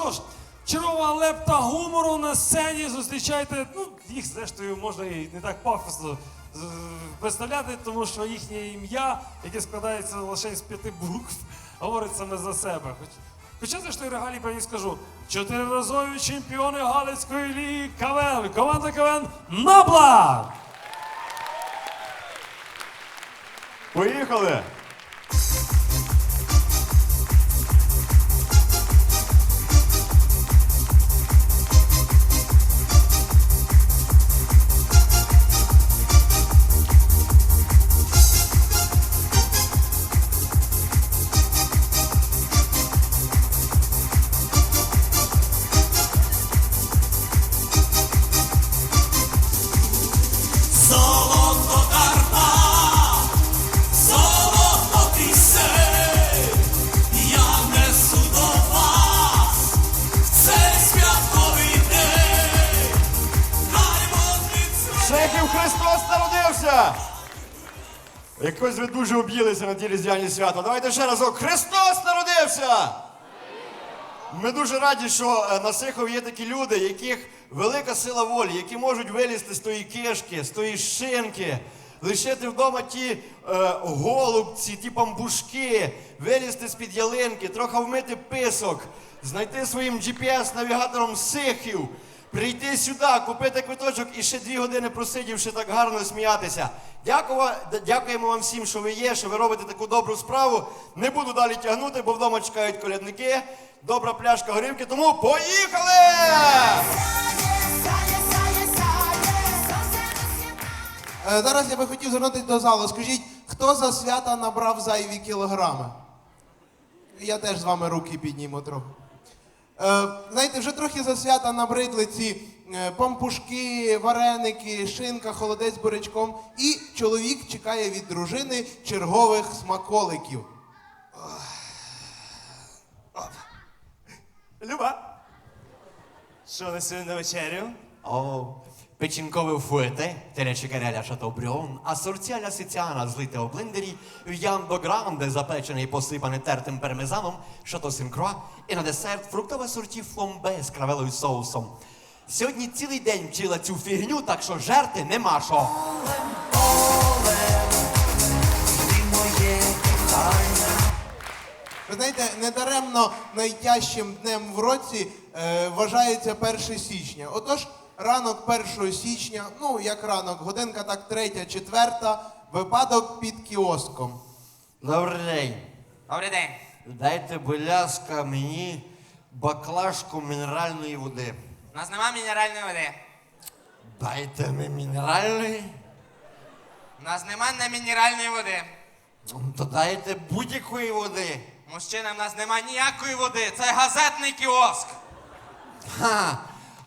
що ж, чергова лепта гумору на сцені. Зустрічайте. Ну, їх зрештою можна і не так пафосно представляти, тому що їхнє ім'я, яке складається лише з п'яти букв, говорить саме за себе. Хоч, хоча зрештою регалії певні скажу. Чотириразові чемпіони Галицької ліги КВН. Команда КВН Набла! Поїхали! Шефів Христос народився! Якось ви дуже об'їлися на ті різдвяні свята. Давайте ще разок. Христос народився! Ми дуже раді, що е, на Сихові є такі люди, яких велика сила волі, які можуть вилізти з тої кишки, з тої шинки, лишити вдома ті е, голубці, ті памбушки, вилізти з-під ялинки, трохи вмити писок, знайти своїм GPS-навігатором Сихів, прийти сюди, купити квиточок і ще дві години просидівши так гарно сміятися. Дякую, дякуємо вам всім, що ви є, що ви робите таку добру справу. Не буду далі тягнути, бо вдома чекають колядники. Добра пляшка горівки, тому поїхали! Е, Зараз я би хотів звернутися до залу. Скажіть, хто за свята набрав зайві кілограми? Я теж з вами руки підніму трохи. Е, знаєте, вже трохи за свята набридли ці е, пампушки, вареники, шинка, холодець з бурячком. І чоловік чекає від дружини чергових смаколиків. Люба. Що на сьогодні на вечерю? О, печінкове фуете, теречекареля шатобрьон, асорці аля сіціана злите у блендері, в'яндо гранде запечений і посипаний тертим пармезаном, шато сінкроа, і на десерт фруктове сорті фломбе з кравелою соусом. Сьогодні цілий день вчила цю фігню, так що жерти нема що. Ви знаєте, недаремно найтяжчим днем в році е, вважається 1 січня. Отож, ранок 1 січня, ну як ранок, годинка так третя, четверта, випадок під кіоском. Добрий день. Добрий день. Дайте, будь ласка, мені баклажку мінеральної води. У нас нема мінеральної води. Дайте мені мінеральної, У нас нема не мінеральної води. то дайте будь-якої води. Мужчина, в нас нема ніякої води. Це газетний кіоск. Ха,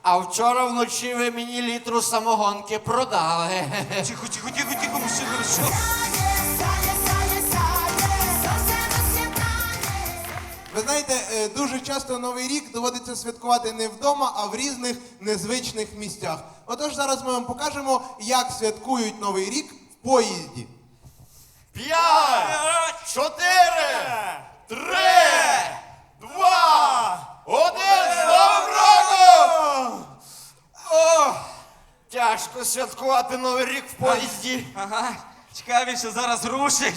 а вчора вночі ви мені літру самогонки продали. Тихо, тихо, тихо, тихо, мужчина, що? Ви знаєте, е, дуже часто Новий рік доводиться святкувати не вдома, а в різних незвичних місцях. Отож, зараз ми вам покажемо, як святкують Новий рік в поїзді. П'ять, чотири, три, два, один, з Новим роком! О, тяжко святкувати Новий рік в поїзді. Ага. Він зараз рушить.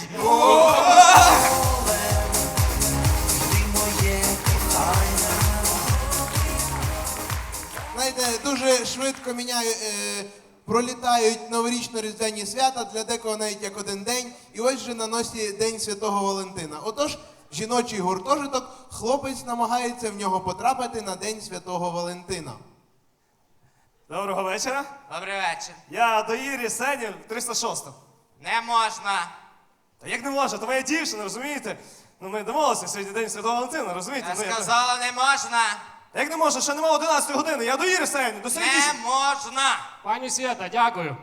Знаєте, дуже швидко міняє, е, пролітають новорічно-різдвяні свята, для декого навіть як один день. І ось же на носі День Святого Валентина. Отож, жіночий гуртожиток, хлопець намагається в нього потрапити на День Святого Валентина. Доброго вечора. Добрий вечір. Я до Ірі Сенів 306. Не можна. Та як не можна, то моя дівчина, розумієте? Ну ми домовилися сьогодні день Святого Валентина, розумієте? Я Ну, сказала, не можна. Та Як не можна, ще нема 11 години, я до Іри Сенів, до своєї Не дівчини. можна. Пані Свята, дякую.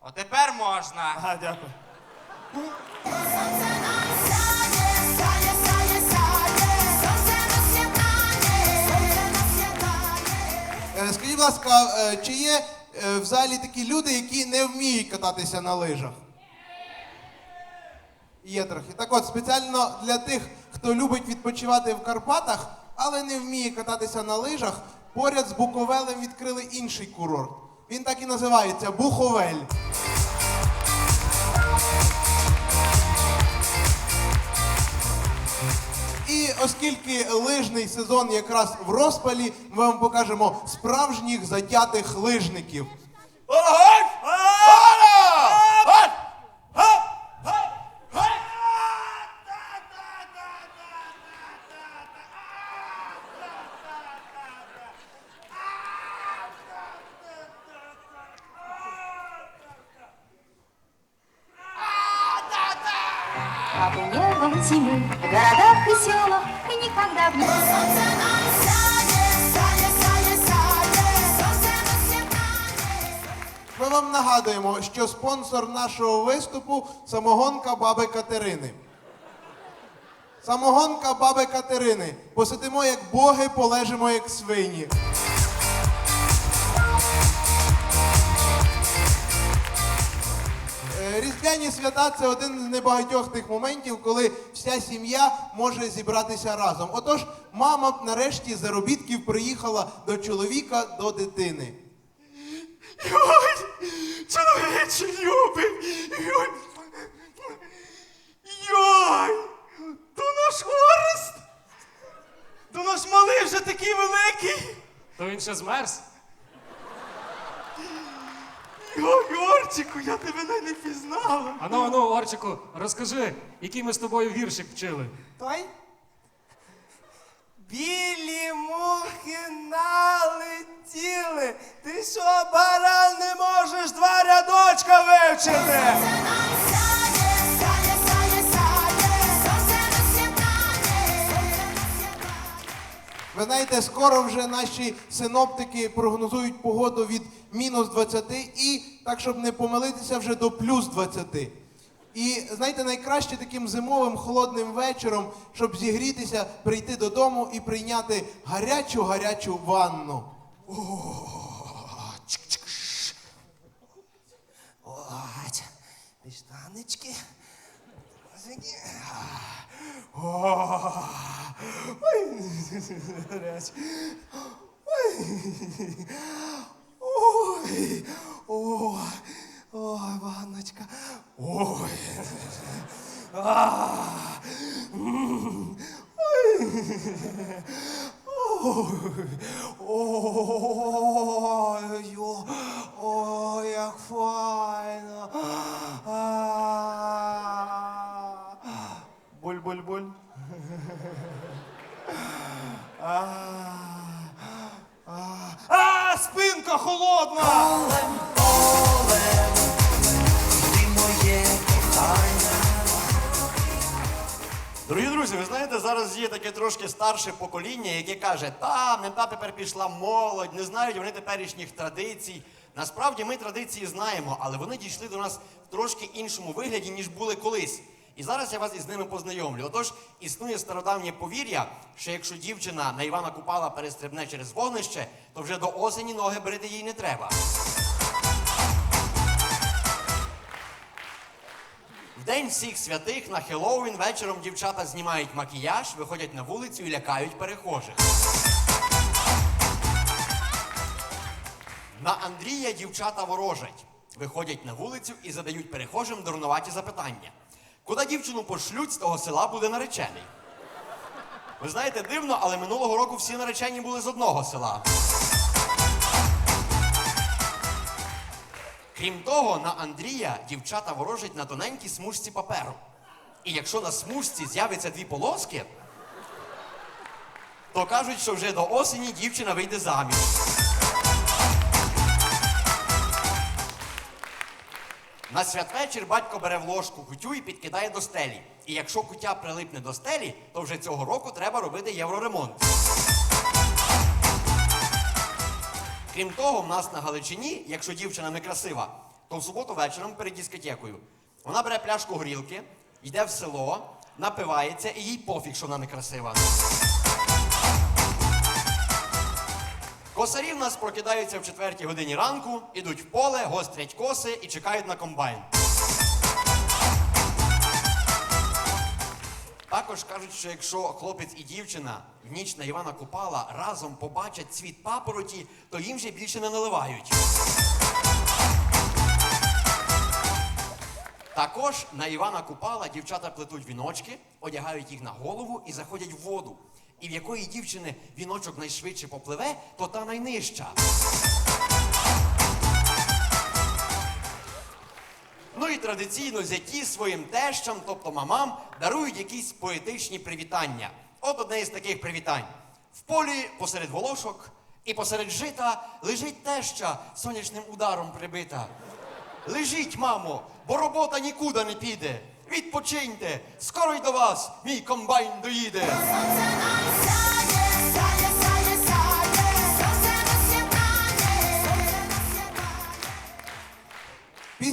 Отепер можна. Ага, дякую. Ласка, е, чи є е, в залі такі люди, які не вміють кататися на лижах? Є трохи. Так от, спеціально для тих, хто любить відпочивати в Карпатах, але не вміє кататися на лижах, поряд з Буковелем відкрили інший курорт. Він так і називається Буховель. Оскільки лижний сезон якраз в розпалі, ми вам покажемо справжніх затятих лижників. Под нагадуємо, що спонсор нашого виступу самогонка баби Катерини. Самогонка баби Катерини. Посидимо як боги, полежимо як свині. Е, Різдвяні свята це один з небагатьох тих моментів, коли вся сім'я може зібратися разом. Отож, мама нарешті заробітків приїхала до чоловіка, до дитини. Чоловіче любий. Ой, Йой, то наш Орест. То наш малий вже такий великий. То він ще змерз. Йой, Орчику, я тебе навіть не пізнала. Ану, ану, Орчику, розкажи, який ми з тобою віршик вчили. Той? Білі мухи налетіли. Ти що, баран, не можеш два рядочка вивчити? Ви знаєте, скоро вже наші синоптики прогнозують погоду від мінус 20 і, так щоб не помилитися, вже до плюс 20. І знаєте, найкраще таким зимовим холодним вечором, щоб зігрітися, прийти додому і прийняти гарячу гарячу ванну. Ось, піштанички. О, ой. Ой, ой, ой, ой, ванночка. Ой. А, м, ой. Ой, ой, ой, як файно. А, Буль-буль-буль. А, а, а, холодна. Дорогі друзі, ви знаєте, зараз є таке трошки старше покоління, яке каже, та, не та тепер пішла молодь, не знають вони теперішніх традицій. Насправді ми традиції знаємо, але вони дійшли до нас в трошки іншому вигляді, ніж були колись. І зараз я вас із ними познайомлю. Отож, існує стародавнє повір'я, що якщо дівчина на Івана Купала перестрибне через вогнище, то вже до осені ноги брити їй не треба. В день всіх святих на Хеллоуін вечором дівчата знімають макіяж, виходять на вулицю і лякають перехожих. На Андрія дівчата ворожать. Виходять на вулицю і задають перехожим дурнуваті запитання. Куди дівчину пошлють, з того села буде наречений. Ви знаєте, дивно, але минулого року всі наречені були з одного села. Крім того, на Андрія дівчата ворожать на тоненькій смужці паперу. І якщо на смужці з'явиться дві полоски, то кажуть, що вже до осені дівчина вийде заміж. На святвечір батько бере в ложку кутю і підкидає до стелі. І якщо кутя прилипне до стелі, то вже цього року треба робити євроремонт. Крім того, в нас на Галичині, якщо дівчина не красива, то в суботу вечором перед дискотекою вона бере пляшку горілки, йде в село, напивається і їй пофіг, що вона не красива. Косарі в нас прокидаються в четвертій годині ранку, ідуть в поле, гострять коси і чекають на комбайн. Також кажуть, що якщо хлопець і дівчина в ніч на Івана Купала разом побачать цвіт папороті, то їм вже більше не наливають. Також на Івана Купала дівчата плетуть віночки, одягають їх на голову і заходять в воду. І в якої дівчини віночок найшвидше попливе, то та найнижча. Ну і традиційно зяті своїм тещам, тобто мамам, дарують якісь поетичні привітання. От одне із таких привітань. В полі посеред волошок і посеред жита лежить теща сонячним ударом прибита. Лежіть, мамо, бо робота нікуди не піде. Відпочиньте, скоро й до вас мій комбайн доїде.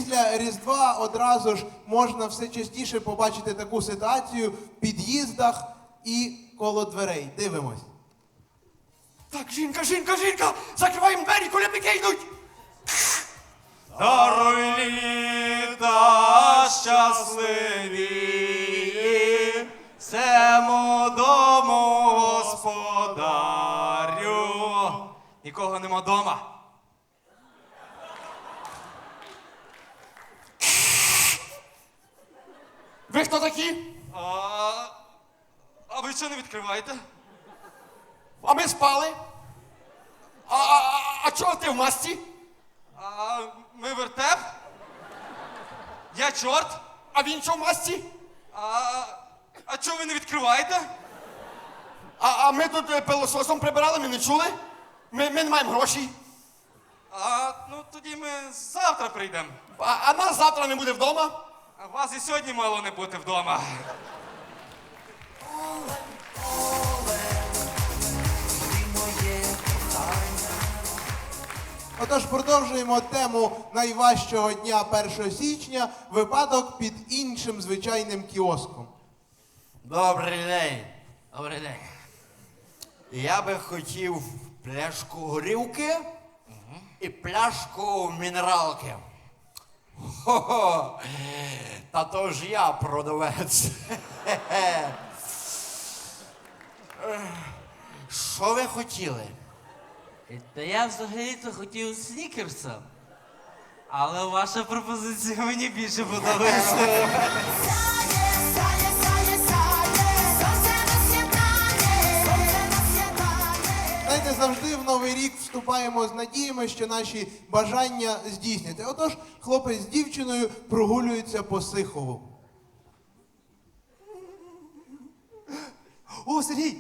Після Різдва одразу ж можна все частіше побачити таку ситуацію в під'їздах і коло дверей. Дивимось. Так, жінка, жінка, жінка! Закриваємо двері, колядники йдуть! Даруй літа щасливі, всему дому господарю. Нікого нема дома. Ви хто такі? А, а ви що не відкриваєте? А ми спали? А, а, а, чого ти в масці? А ми вертеп? Я чорт? А він що в масці? А, а чого ви не відкриваєте? А, а ми тут е, пилососом прибирали, ми не чули? Ми, ми не маємо грошей. А ну тоді ми завтра прийдемо. А, а нас завтра не буде вдома. А вас і сьогодні мало не бути вдома. Отож, продовжуємо тему найважчого дня 1 січня випадок під іншим звичайним кіоском. Добрий день. Добрий день. Я би хотів пляшку горілки і пляшку мінералки. Хо-хо. Та то ж я продавець. Що ви хотіли? Та я взагалі-то хотів снікерса. Але ваша пропозиція мені більше подобається. Завжди в новий рік вступаємо з надіями, що наші бажання здійсняться. Отож, хлопець з дівчиною прогулюються по Сихову. О, Сергій!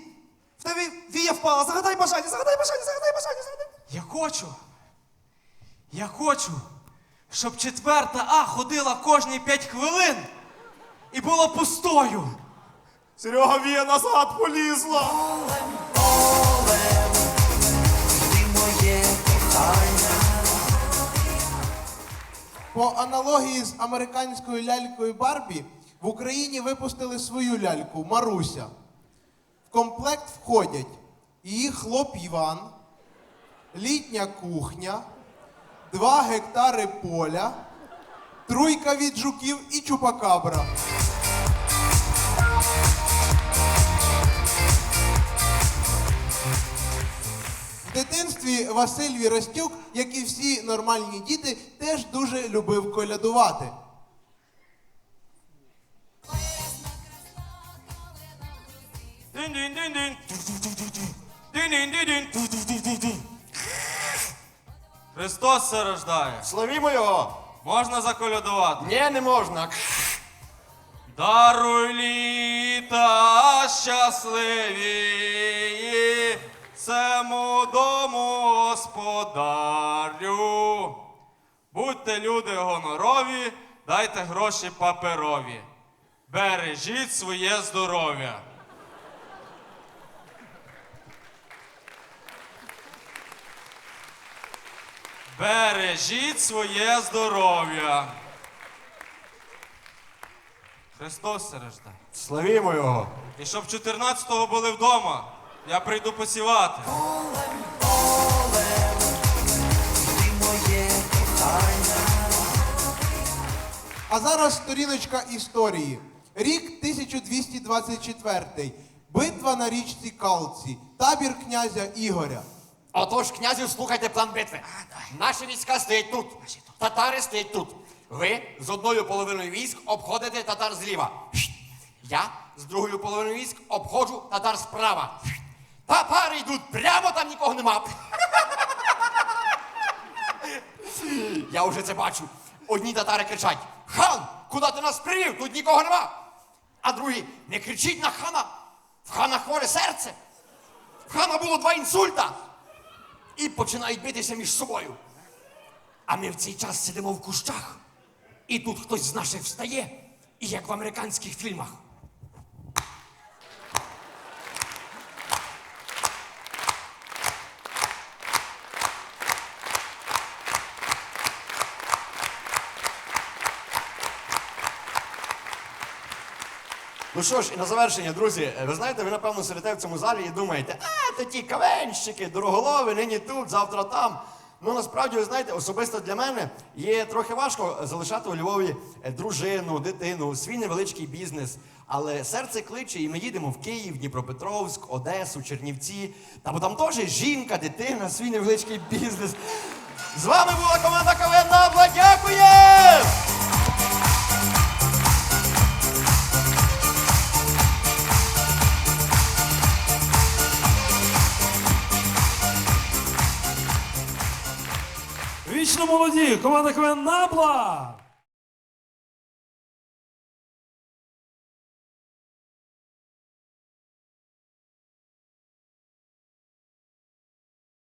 В тебе вія впала! Загадай бажання! Загадай бажання! Загадай бажання! Загадай! Я хочу! Я хочу, щоб четверта А ходила кожні п'ять хвилин і була пустою! Серега вія назад полізла! По аналогії з американською лялькою Барбі в Україні випустили свою ляльку Маруся. В комплект входять її хлоп Іван, літня кухня, 2 гектари поля, труйка від жуків і чупакабра. Дитинстві Василь Віростюк, як і всі нормальні діти, теж дуже любив колядувати. Христос се рождає. Славімо його! Можна заколядувати. Ні, не можна. Даруй літа щасливі, цему дому господарю. Будьте люди гонорові, дайте гроші паперові. Бережіть своє здоров'я. Бережіть своє здоров'я. Христос се рождає. Славімо його! І щоб 14-го були вдома, я прийду посівати. А зараз сторіночка історії. Рік 1224. Битва на річці Калці. Табір князя Ігоря. Отож, князю, слухайте план битви. Наші війська стоять тут. Татари стоять тут. Ви з одною половиною військ обходите татар зліва. Я з другою половиною військ обходжу татар справа. Татари йдуть прямо, там нікого нема. Я вже це бачу. Одні татари кричать: Хан, куди ти нас привів? Тут нікого нема. А другі, не кричіть на хана. В хана хворе серце. В хана було два інсульта і починають битися між собою. А ми в цей час сидимо в кущах, і тут хтось з наших встає, і як в американських фільмах. Ну що ж, і на завершення, друзі, ви знаєте, ви напевно сидите в цьому залі і думаєте, а, то ті кавенщики, дороголови, нині тут, завтра там. Ну насправді, ви знаєте, особисто для мене є трохи важко залишати у Львові е, дружину, дитину, свій невеличкий бізнес. Але серце кличе, і ми їдемо в Київ, Дніпропетровськ, Одесу, Чернівці. Та бо там теж жінка, дитина, свій невеличкий бізнес. З вами була команда КВН Набла. Вічно молоді! Команда КВН Набла!